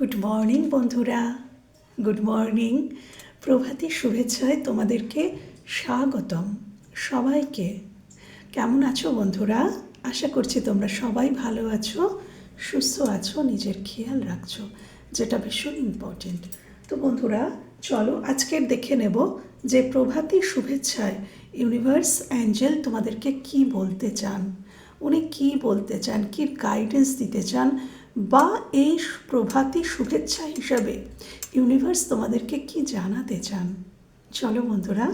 Good morning বন্ধুরা। Good morning প্রভাতী শুভেচ্ছায় তোমাদেরকে স্বাগতম সবাইকে। কেমন আছো বন্ধুরা? আশা করছি তোমরা সবাই ভালো আছো, সুস্থ আছো, নিজের খেয়াল রাখছো, যেটা ভীষণ ইম্পর্টেন্ট তো বন্ধুরা, চলো আজকের দেখে নেব যে প্রভাতী শুভেচ্ছায় ইউনিভার্স অ্যাঞ্জেল তোমাদেরকে কি বলতে চান? উনি কি বলতে চান? কি গাইডেন্স দিতে চান? বা এই প্রভাতী শুভেচ্ছা হিসাবে ইউনিভার্স তোমাদেরকে কি জানাতে চান? চলো বন্ধুরা।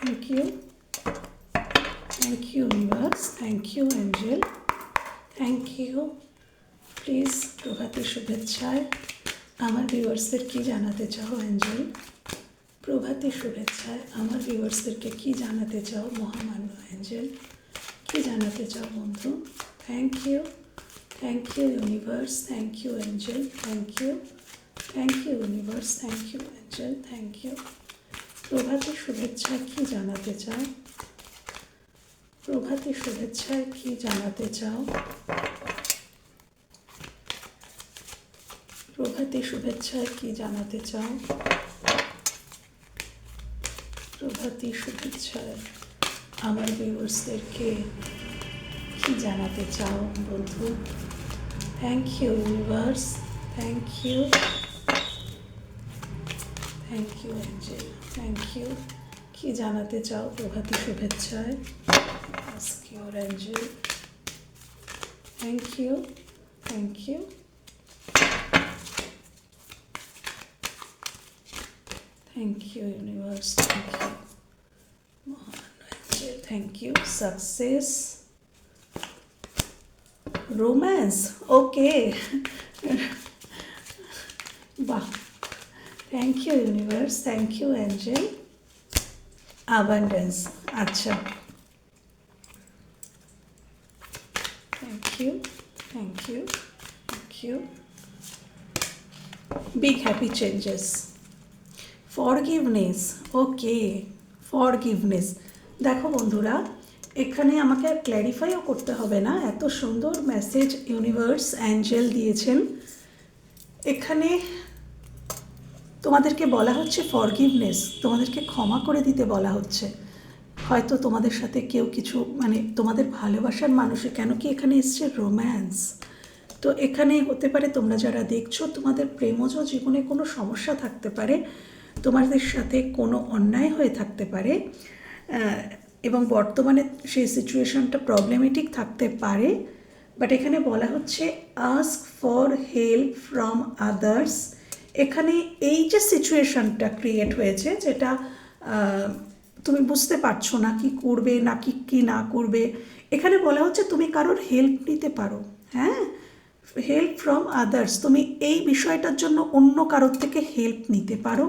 Thank you thank you universe thank you angel thank you please প্রভাতী শুভেচ্ছায়। আমার ভিউয়ার্সদের কি জানাতে চাও, অ্যাঞ্জেল? প্রভাতী শুভেচ্ছায় আমার ভিউয়ার্সদেরকে কি জানাতে চাও, মহামান্য অ্যাঞ্জেল? কি জানাতে চাও, বন্ধু? Thank you thank you universe thank you angel. Thank you thank you universe thank you angel. Thank you প্রভাতী শুভেচ্ছায় কি জানাতে চাও? প্রভাতী শুভেচ্ছায় কি জানাতে চাও? প্রভাতী শুভেচ্ছায় কি জানাতে চাও? প্রভাতী শুভেচ্ছায় আমার ভিউয়ার্সদেরকে কি জানাতে চাও বন্ধু? Thank you universe thank you thank you angel thank you কি জানাতে চাও প্রভাতী, শুভেচ্ছায়? Ask your angel thank you thank you Thank you, universe. Thank you. Thank you. Success. Romance. Okay. wow. Thank you, universe. Thank you, angel. Abundance. Acha. Thank you. Thank you. Thank you. Big happy changes. Forgiveness okay forgiveness দেখো বন্ধুরা, এখানে আমাকে আর ক্ল্যারিফাইও করতে হবে না। এত সুন্দর message universe Angel দিয়েছেন। এখানে তোমাদেরকে বলা হচ্ছে ফরগিভনেস তোমাদেরকে ক্ষমা করে দিতে বলা হচ্ছে। হয়তো তোমাদের সাথে কেউ কিছু মানে তোমাদের ভালোবাসার মানুষে কেন কি এখানে এসছে? রোম্যান্স তো এখানে হতে পারে তোমরা যারা দেখছ, তোমাদের প্রেমজ জীবনে কোনো সমস্যা থাকতে পারে। তোমাদের সাথে কোনো অন্যায় হয়ে থাকতে পারে এবং বর্তমানে সেই সিচুয়েশনটা প্রবলেমেটিক থাকতে পারে বাট এখানে বলা হচ্ছে ask for help from others এখানে এই যে সিচুয়েশনটা ক্রিয়েট হয়েছে, যেটা তুমি বুঝতে পারছ না কি করবে, না কি কি না করবে, এখানে বলা হচ্ছে তুমি কারোর হেল্প নিতে পারো হ্যাঁ? হেল্প ফ্রম আদার্স তুমি এই বিষয়টার জন্য অন্য কারোর থেকে হেল্প নিতে পারো।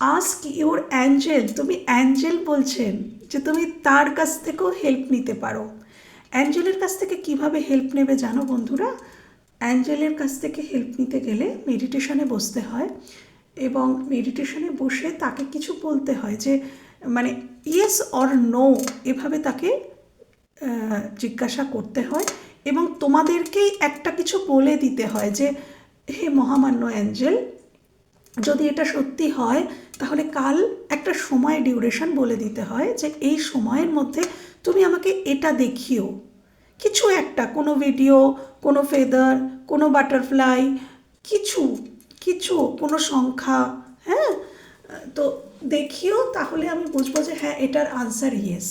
আস্ক ইউর অ্যাঞ্জেল তুমি অ্যাঞ্জেল বলছেন যে তুমি তার কাছ থেকেও হেল্প নিতে পারো। অ্যাঞ্জেলের কাছ থেকে কীভাবে হেল্প নেবে জানো বন্ধুরা? অ্যাঞ্জেলের কাছ থেকে হেল্প নিতে গেলে মেডিটেশনে বসতে হয় এবং মেডিটেশনে বসে তাকে কিছু বলতে হয় যে মানে ইয়েস অর নো এভাবে তাকে জিজ্ঞাসা করতে হয় এবং তোমাদেরকেই একটা কিছু বলে দিতে হয় যে, হে মহামান্য অ্যাঞ্জেল যদি এটা সত্যি হয় তাহলে কাল একটা সময় ডিউরেশন বলে দিতে হয় যে এই সময়ের মধ্যে তুমি আমাকে এটা দেখিও। কিছু একটা, কোনো ভিডিও কোনো ফেদার কোনো বাটারফ্লাই কিছু কিছু, কোনো সংখ্যা হ্যাঁ? তো দেখিও তাহলে আমি বুঝব যে হ্যাঁ এটার আনসার ইয়েস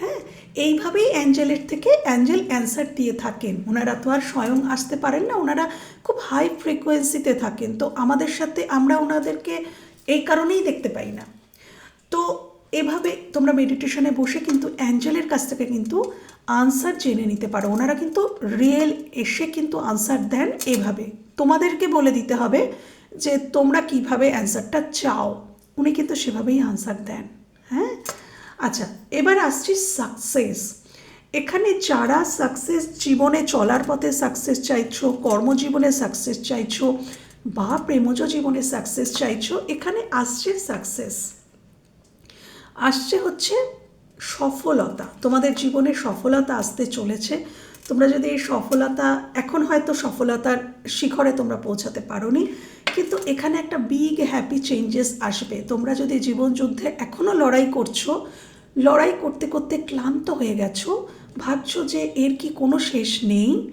হ্যাঁ? এইভাবেই অ্যাঞ্জেলের থেকে অ্যাঞ্জেল অ্যান্সার দিয়ে থাকেন। ওনারা তো আর স্বয়ং আসতে পারেন না, ওনারা খুব হাই ফ্রিকোয়েন্সিতে থাকেন। তো আমাদের সাথে আমরা ওনাদেরকে এই কারণেই দেখতে পাই না। তো এভাবে তোমরা মেডিটেশনে বসে কিন্তু অ্যাঞ্জেলের কাছ থেকে কিন্তু আনসার জেনে নিতে পারো। ওনারা কিন্তু রিয়েল এসে কিন্তু আনসার দেন এভাবে। তোমাদেরকে বলে দিতে হবে যে, তোমরা কীভাবে অ্যান্সারটা চাও? উনি কিন্তু সেভাবেই আনসার দেন। হ্যাঁ? আচ্ছা এবার আসছি সাকসেস এখানে যারা সাকসেস জীবনে চলার পথে সাকসেস চাইছো, কর্মজীবনে সাকসেস চাইছো বা প্রেমজ জীবনে সাকসেস চাইছো? এখানে আসছে সাকসেস আসছে হচ্ছে সফলতা। তোমাদের জীবনে সফলতা আসতে চলেছে। তোমরা যদি এই সফলতা, এখন হয়তো সফলতার শিখরে তোমরা পৌঁছাতে পারোনি, কিন্তু এখানে একটা বিগ হ্যাপি চেঞ্জেস আসবে। তোমরা যদি জীবন যুদ্ধে এখনও লড়াই করছ, লড়াই করতে করতে ক্লান্ত হয়ে গেছো, ভাবছ যে এর কি কোনো শেষ নেই?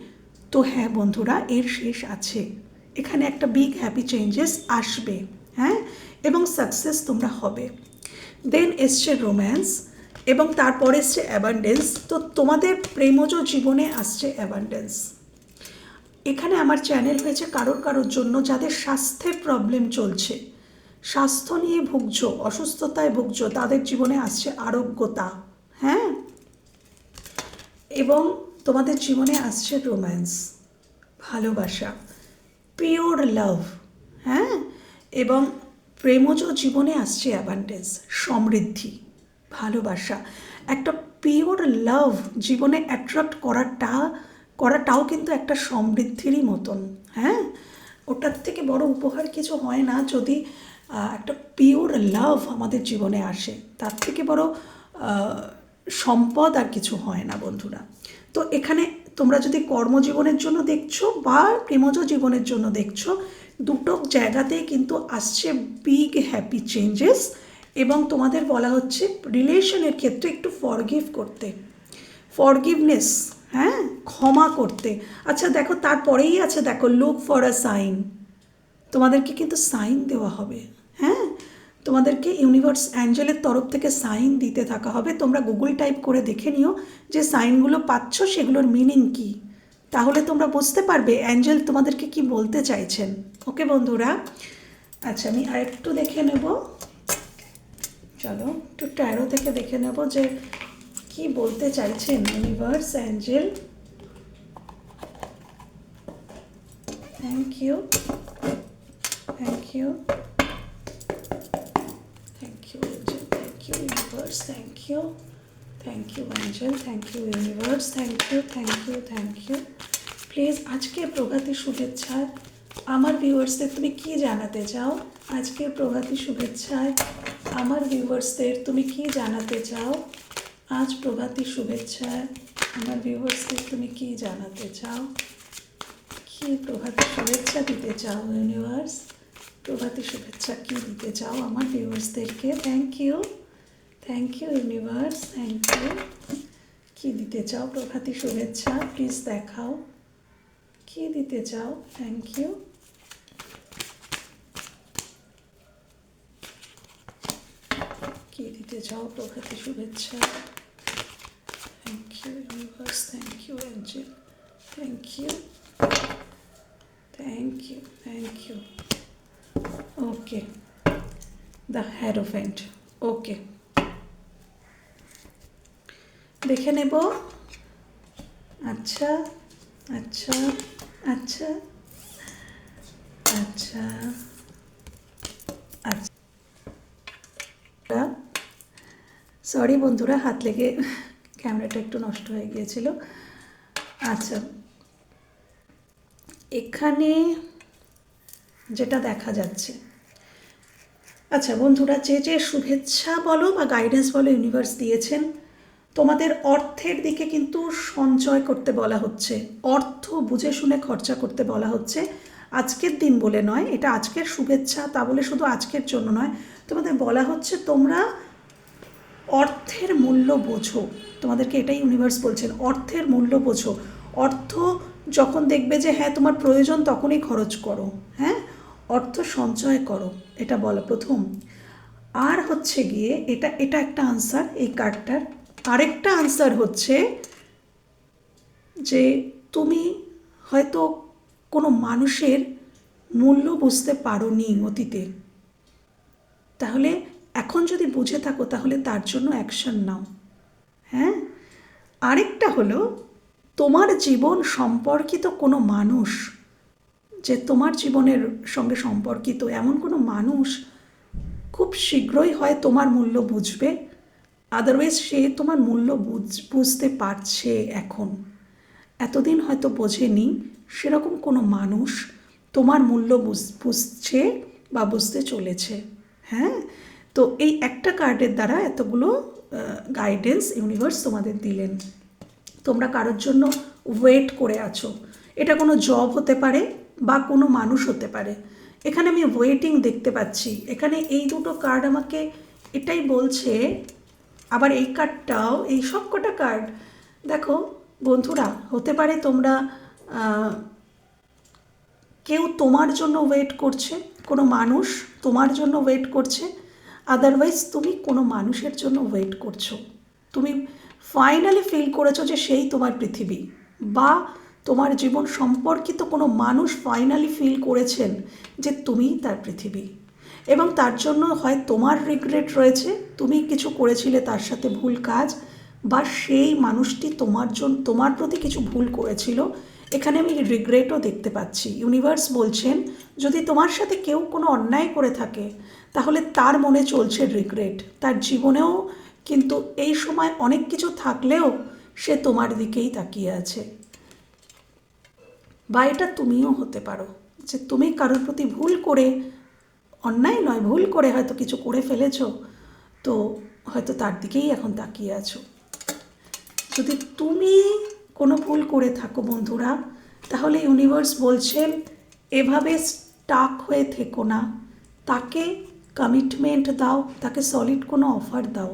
তো হ্যাঁ বন্ধুরা, এর শেষ আছে। এখানে একটা বিগ হ্যাপি চেঞ্জেস আসবে হ্যাঁ? এবং সাকসেস তোমরা হবে। দেন এসছে রোম্যান্স এবং তারপর এসছে অ্যাবান্ডেন্স তো তোমাদের প্রেমজ জীবনে আসছে অ্যাবান্ডেন্স এখানে আমার চ্যানেল হয়েছে কারোর কারোর জন্য যাদের স্বাস্থ্যের প্রবলেম চলছে। স্বাস্থ্য নিয়ে ভুগছো, অসুস্থতায় ভুগছো, তাদের জীবনে আসছে আরোগ্যতা হ্যাঁ? এবং তোমাদের জীবনে আসছে রোম্যান্স ভালোবাসা। পিওর লাভ হ্যাঁ? এবং প্রেমজ জীবনে আসছে অ্যাবান্ডেন্স সমৃদ্ধি, ভালোবাসা। একটা পিওর লাভ জীবনে অ্যাট্রাক্ট করাটা, করাটাও কিন্তু একটা সমৃদ্ধিরই মতন হ্যাঁ? ওটার থেকে বড় উপহার কিছু হয় না যদি একটা পিওর লাভ আমাদের জীবনে আসে। তার থেকে বড় সম্পদ আর কিছু হয় না বন্ধুরা। তো এখানে তোমরা যদি কর্মজীবনের জন্য দেখছ বা প্রেমজ জীবনের জন্য দেখছ, দুটো জায়গাতেই কিন্তু আসছে বিগ হ্যাপি চেঞ্জেস এবং তোমাদের বলা হচ্ছে রিলেশনের ক্ষেত্রে একটু ফরগিভ করতে। ফরগিভনেস হ্যাঁ? ক্ষমা করতে। আচ্ছা দেখো, তারপরেই আছে, দেখো লুক ফর আ সাইন তোমাদেরকে কিন্তু সাইন দেওয়া হবে। তোমাদেরকে ইউনিভার্স অ্যাঞ্জেলের তরফ থেকে সাইন দিতে থাকা হবে। তোমরা গুগল টাইপ করে দেখে নিও যে সাইনগুলো পাচ্ছ, সেগুলোর মিনিং কি। তাহলে তোমরা বুঝতে পারবে অ্যাঞ্জেল তোমাদেরকে কি বলতে চাইছেন। ওকে বন্ধুরা আচ্ছা আমি আরেকটু দেখে নেব। চলো, একটু ট্যারো থেকে দেখে নেব যে কি বলতে চাইছেন universe angel. Thank you thank you thank you angel thank you universe thank you angel thank you universe thank you thank you thank you please আজকে প্রভাতী শুভেচ্ছায় আমার ভিউয়ার্সদের তুমি কি জানাতে চাও? আজকে প্রভাতী শুভেচ্ছায় আমার ভিউয়ার্সদের তুমি কি জানাতে চাও? আজ প্রভাতী শুভেচ্ছায় আমার ভিউয়ার্সদের তুমি কি জানাতে চাও? কি প্রভাতী শুভেচ্ছা দিতে চাও ইউনিভার্স প্রভাতী শুভেচ্ছা কি দিতে চাও আমার ভিউয়ার্সদেরকে thank you thank you universe thank you কি দিতে চাও? প্রভাতী শুভেচ্ছা। প্লিজ দেখাও। কি দিতে চাও? থ্যাংক ইউ কি দিতে চাও? প্রভাতী শুভেচ্ছা। Thank you universe thank you angel thank you thank you thank you okay the hierophant okay দেখে নেব। আচ্ছা আচ্ছা আচ্ছা আচ্ছা আচ্ছা। সরি বন্ধুরা, হাত লেগে ক্যামেরাটা একটু নষ্ট হয়ে গিয়েছিল। আচ্ছা এখানে যেটা দেখা যাচ্ছে। আচ্ছা বন্ধুরা, যে যে শুভেচ্ছা বলো বা গাইডেন্স বলো ইউনিভার্স দিয়েছেন তোমাদের অর্থের দিকে কিন্তু সঞ্চয় করতে বলা হচ্ছে। অর্থ বুঝে শুনে খরচা করতে বলা হচ্ছে। আজকের দিন বলে নয়, এটা আজকের শুভেচ্ছা, তা বলে শুধু আজকের জন্য নয়। তোমাদের বলা হচ্ছে তোমরা অর্থের মূল্য বোঝো। তোমাদেরকে এটাই ইউনিভার্স বলছেন, অর্থের মূল্য বোঝো। অর্থ যখন দেখবে যে হ্যাঁ তোমার প্রয়োজন তখনই খরচ করো হ্যাঁ? অর্থ সঞ্চয় করো, এটা বলা প্রথম। আর হচ্ছে গিয়ে, এটা এটা একটা আনসার এই কার্ডটার আরেকটা আনসার হচ্ছে যে তুমি হয়তো কোনো মানুষের মূল্য বুঝতে পারো নি অতীতে। তাহলে এখন যদি বুঝে থাকো, তাহলে তার জন্য অ্যাকশন নাও। হ্যাঁ? আরেকটা হলো, তোমার জীবন সম্পর্কিত কোনো মানুষ, যে তোমার জীবনের সঙ্গে সম্পর্কিত এমন কোনো মানুষ খুব শীঘ্রই হয় তোমার মূল্য বুঝবে। আদারওয়াইজ সে তোমার মূল্য বুঝ, বুঝতে পারছে এখন। এতদিন হয়তো বোঝেনি, সেরকম কোনো মানুষ তোমার মূল্য বুঝ- বুঝছে বা বুঝতে চলেছে। হ্যাঁ? তো এই একটা কার্ডের দ্বারা এতগুলো গাইডেন্স ইউনিভার্স তোমাদের দিলেন। তোমরা কারোর জন্য ওয়েট করে আছো। এটা কোনো জব হতে পারে বা কোনো মানুষ হতে পারে। এখানে আমি ওয়েটিং দেখতে পাচ্ছি। এখানে এই দুটো কার্ড আমাকে এটাই বলছে আবার এই কার্ডটাও এই সব কটা কার্ড দেখো বন্ধুরা, হতে পারে তোমরা কেউ তোমার জন্য ওয়েট করছে, কোনো মানুষ তোমার জন্য ওয়েট করছে আদারওয়াইজ তুমি কোনো মানুষের জন্য ওয়েট করছ। তুমি ফাইনালি ফিল করেছ যে সেই তোমার পৃথিবী, বা তোমার জীবন সম্পর্কিত কোনো মানুষ ফাইনালি ফিল করেছেন যে তুমিই তার পৃথিবী। এবং তার জন্য হয় তোমার রিগ্রেট রয়েছে, তুমি কিছু করেছিলে তার সাথে ভুল কাজ, বা সেই মানুষটি তোমার জন্য তোমার প্রতি কিছু ভুল করেছিল, এখানে আমি রিগ্রেটও দেখতে পাচ্ছি। ইউনিভার্স বলছেন, যদি তোমার সাথে কেউ কোনো অন্যায় করে থাকে, তাহলে তার মনে চলছে রিগ্রেট তার জীবনেও কিন্তু এই সময় অনেক কিছু থাকলেও সে তোমার দিকেই তাকিয়ে আছে। বা এটা তুমিও হতে পারো, যে তুমি কারোর প্রতি ভুল করে অন্যায় নয়, ভুল করে হয়তো কিছু করে ফেলেছ, তো হয়তো তার দিকেই এখন তাকিয়ে আছো। যদি তুমি কোনো ভুল করে থাকো বন্ধুরা, তাহলে ইউনিভার্স বলছেন এভাবে স্টাক হয়ে থেকো না। তাকে কমিটমেন্ট দাও, তাকে সলিড কোনো অফার দাও।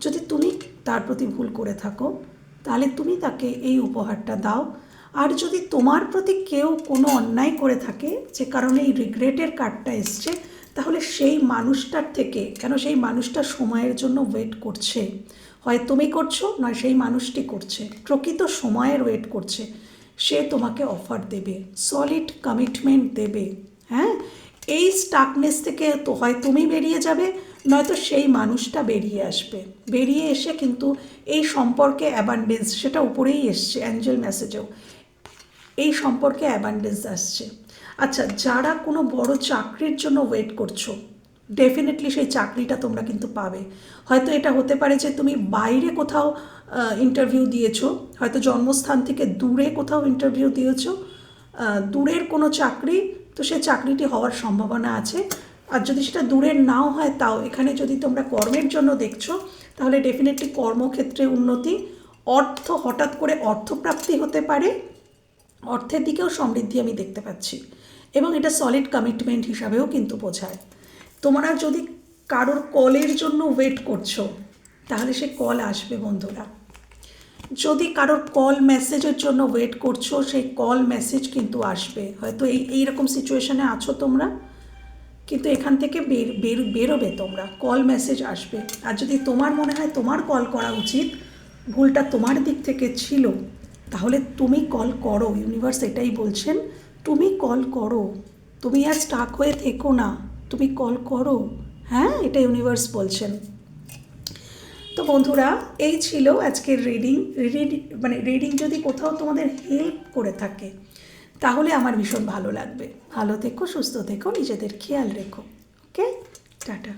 যদি তুমি তার প্রতি ভুল করে থাকো, তাহলে তুমি তাকে এই উপহারটা দাও। আর যদি তোমার প্রতি কেউ কোনো অন্যায় করে থাকে, যে কারণে এই রিগ্রেটের কার্ডটা এসছে তাহলে সেই মানুষটার থেকে, কেন সেই মানুষটা সময়ের জন্য ওয়েট করছে? হয় তুমি করছ নয় সেই মানুষটি করছে? প্রকৃত সময়ের ওয়েট করছে। সে তোমাকে অফার দেবে সলিড কমিটমেন্ট দেবে হ্যাঁ? এই স্টাকনেস থেকে তো হয় তুমি বেরিয়ে যাবে, নয়তো সেই মানুষটা বেরিয়ে আসবে। বেরিয়ে এসে কিন্তু এই সম্পর্কে অ্যাবান্ডেন্স সেটা উপরেই এসছে অ্যাঞ্জেল মেসেজেও এই সম্পর্কে অ্যাবান্ডেন্স আসছে। আচ্ছা যারা কোনো বড় চাকরির জন্য ওয়েট করছ ডেফিনেটলি সেই চাকরিটা তোমরা কিন্তু পাবে। হয়তো এটা হতে পারে যে তুমি বাইরে কোথাও ইন্টারভিউ দিয়েছ, হয়তো জন্মস্থান থেকে দূরে কোথাও ইন্টারভিউ দিয়েছ দূরের কোনো চাকরি, তো সেই চাকরিটি হওয়ার সম্ভাবনা আছে। আর যদি সেটা দূরের নাও হয়, তাও এখানে যদি তোমরা কর্মের জন্য দেখছ, তাহলে ডেফিনেটলি কর্মক্ষেত্রে উন্নতি, অর্থ হঠাৎ করে অর্থপ্রাপ্তি হতে পারে। অর্থের দিকেও সমৃদ্ধি আমি দেখতে পাচ্ছি এবং এটা সলিড কমিটমেন্ট হিসাবেও কিন্তু বোঝায়। তোমরা যদি কারোর কলের জন্য ওয়েট করছ, তাহলে সে কল আসবে বন্ধুরা। যদি কারোর কল মেসেজের জন্য ওয়েট করছ সেই কল মেসেজ কিন্তু আসবে। হয়তো এই এইরকম সিচুয়েশানে আছো তোমরা, কিন্তু এখান থেকে বের বের, বেরোবে তোমরা। কল মেসেজ আসবে। আর যদি তোমার মনে হয় তোমার কল করা উচিত, ভুলটা তোমার দিক থেকে ছিল তাহলে তুমি কল করো। ইউনিভার্স এটাই বলছেন, তুমি কল করো। তুমি আর স্টাক হয়ে থেকো না। তুমি কল করো। হ্যাঁ এটা ইউনিভার্স বলছেন। তো বন্ধুরা, এই ছিল আজকের রিডিং রিডিং মানে রিডিং যদি কোথাও তোমাদের হেল্প করে থাকে, তাহলে আমার ভীষণ ভালো লাগবে। ভালো থেকো, সুস্থ থেকো, নিজেদের খেয়াল রেখো। ওকে টাটা